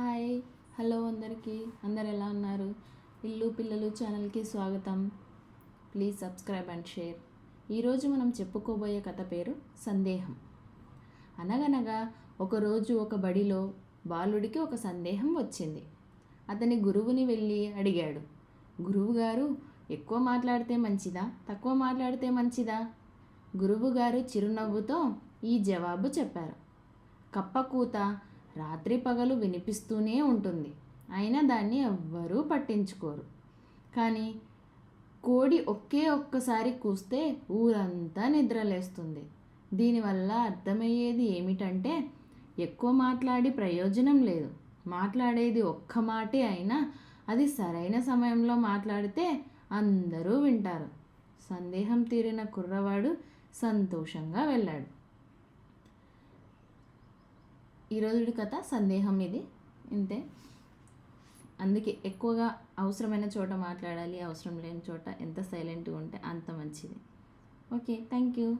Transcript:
Hi hello అందరికీ. అందరు ఎలా ఉన్నారు? ఇల్లు పిల్లలు ఛానల్కి స్వాగతం. Please subscribe and share. ఈరోజు మనం చెప్పుకోబోయే కథ పేరు సందేహం. అనగనగా ఒకరోజు ఒక బడిలో బాలుడికి ఒక సందేహం వచ్చింది. అతని గురువుని వెళ్ళి అడిగాడు గురువుగారు ఎక్కువ మాట్లాడితే మంచిదా? తక్కువ మాట్లాడితే మంచిదా? గురువుగారు చిరునవ్వుతో ఈ జవాబు చెప్పారు కప్పకూత రాత్రి పగలు వినిపిస్తూనే ఉంటుంది. అయినా దాన్ని ఎవ్వరూ పట్టించుకోరు. కానీ కోడి ఒకే ఒక్కసారి కూస్తే ఊరంతా నిద్రలేస్తుంది. దీనివల్ల అర్థమయ్యేది ఏమిటంటే ఎక్కువ మాట్లాడి ప్రయోజనం లేదు. మాట్లాడేది ఒక్క మాటే అయినా అది సరైన సమయంలో మాట్లాడితే అందరూ వింటారు. సందేహం తీరిన కుర్రవాడు సంతోషంగా వెళ్ళాడు. ఈరోజుడి కథ సందేహం ఇది. ఇంతే. అందుకే ఎక్కువగా అవసరమైన చోట మాట్లాడాలి అవసరం లేని చోట ఎంత సైలెంట్గా ఉంటే అంత మంచిది. Okay thank you